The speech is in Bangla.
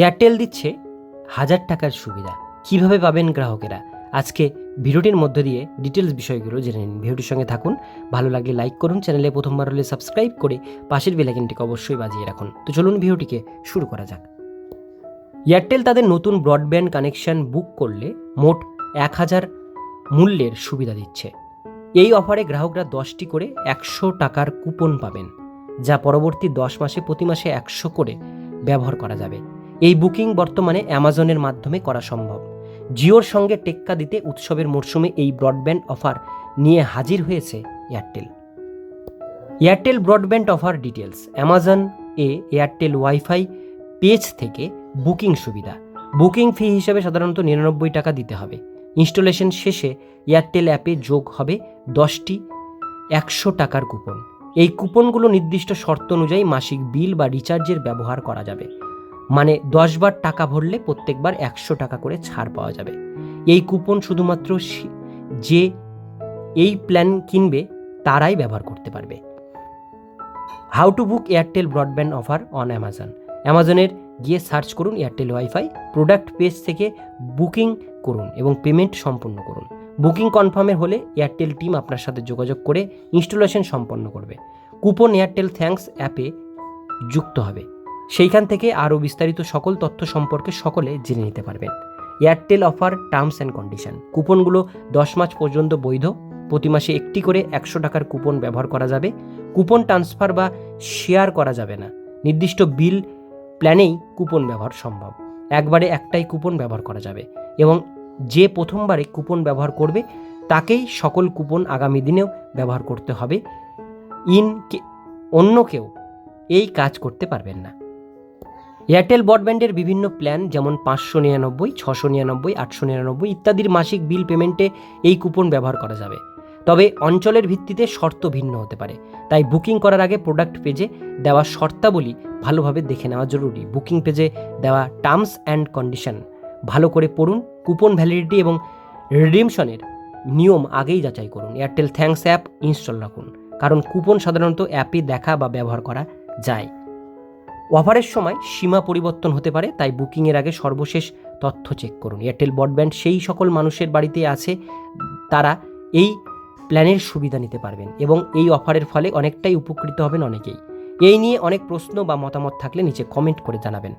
এয়ারটেল দিচ্ছে হাজার টাকার সুবিধা। কীভাবে পাবেন গ্রাহকেরা? আজকে ভিডিওটির মধ্য দিয়ে ডিটেলস বিষয়গুলো জেনে নিন। ভিডিওটির সঙ্গে থাকুন। ভালো লাগলে লাইক করুন। চ্যানেলে প্রথমবার হলে সাবস্ক্রাইব করে পাশের বেলাইকনটিকে অবশ্যই বাজিয়ে রাখুন। তো চলুন ভিডিওটিকে শুরু করা যাক। এয়ারটেল তাদের নতুন ব্রডব্যান্ড কানেকশন বুক করলে মোট এক হাজার মূল্যের সুবিধা দিচ্ছে। এই অফারে গ্রাহকরা দশটি করে একশো টাকার কুপন পাবেন, যা পরবর্তী দশ মাসে প্রতি মাসে একশো করে ব্যবহার করা যাবে। এই বুকিং বর্তমানে অ্যামাজনের মাধ্যমে করা সম্ভব। জিওর সঙ্গে টেক্কা দিতে উৎসবের মরশুমে এই ব্রডব্যান্ড অফার নিয়ে হাজির হয়েছে Airtel. Airtel broadband offer details Amazon এ এয়ারটেল ওয়াইফাই পেজ থেকে বুকিং সুবিধা। বুকিং ফি হিসেবে সাধারণত নিরানব্বই টাকা দিতে হবে। ইনস্টলেশন শেষে এয়ারটেল অ্যাপে যোগ হবে দশটি একশো টাকার কুপন। এই কুপনগুলো নির্দিষ্ট শর্ত অনুযায়ী মাসিক বিল বা রিচার্জের ব্যবহার করা যাবে। মানে দশবার টাকা ভরলে প্রত্যেকবার একশো টাকা করে ছাড় পাওয়া যাবে। এই কুপন শুধুমাত্র যে এই প্ল্যান কিনবে, তারাই ব্যবহার করতে পারবে। How to book Airtel broadband offer on Amazon অ্যামাজনের গিয়ে সার্চ করুন এয়ারটেল ওয়াইফাই প্রোডাক্ট পেজ থেকে বুকিং করুন এবং পেমেন্ট সম্পন্ন করুন। বুকিং কনফার্মের হলে এয়ারটেল টিম আপনার সাথে যোগাযোগ করে ইনস্টলেশন সম্পন্ন করবে। কুপন এয়ারটেল থ্যাঙ্কস অ্যাপে যুক্ত হবে। সেইখান থেকে আরও বিস্তারিত সকল তথ্য সম্পর্কে সকলে জেনে নিতে পারবেন। Airtel offer terms and condition. কুপনগুলো দশ মাস পর্যন্ত বৈধ। প্রতি মাসে একটি করে একশো টাকার কুপন ব্যবহার করা যাবে। কুপন ট্রান্সফার বা শেয়ার করা যাবে না। নির্দিষ্ট বিল প্ল্যানেই কুপন ব্যবহার সম্ভব। একবারে একটাই কুপন ব্যবহার করা যাবে এবং যে প্রথমবারে কুপন ব্যবহার করবে, তাকেই সকল কুপন আগামী দিনেও ব্যবহার করতে হবে। ইন অন্য কেউ এই কাজ করতে পারবেন না। এয়ারটেল ব্রডব্যান্ডের বিভিন্ন প্ল্যান, যেমন পাঁচশো নিরানব্বই, ছশো নিরানব্বই, আটশো নিরানব্বই ইত্যাদির মাসিক বিল পেমেন্টে এই কুপন ব্যবহার করা যাবে। তবে অঞ্চলের ভিত্তিতে শর্ত ভিন্ন হতে পারে। তাই বুকিং করার আগে প্রোডাক্ট পেজে দেওয়া শর্তাবলী ভালোভাবে দেখে নেওয়া জরুরি। বুকিং পেজে দেওয়া টার্মস অ্যান্ড কন্ডিশন। ভালো করে পড়ুন, কুপন ভ্যালিডিটি এবং রিডিমশনের নিয়ম আগেই যাচাই করুন। এয়ারটেল থ্যাঙ্কস অ্যাপ ইনস্টল রাখুন। কারণ কুপন সাধারণত অ্যাপে দেখা বা ব্যবহার করা যায়। অফারের সময় সীমা পরিবর্তন হতে পারে, তাই বুকিংয়ের আগে সর্বশেষ তথ্য চেক করুন। এয়ারটেল ব্রডব্যান্ড সেই সকল মানুষের বাড়িতে আছে, তারা এই প্ল্যানের সুবিধা নিতে পারবেন এবং এই অফারের ফলে অনেকটাই উপকৃত হবেন অনেকেই। এই নিয়ে অনেক প্রশ্ন বা মতামত থাকলে নিচে কমেন্ট করে জানাবেন।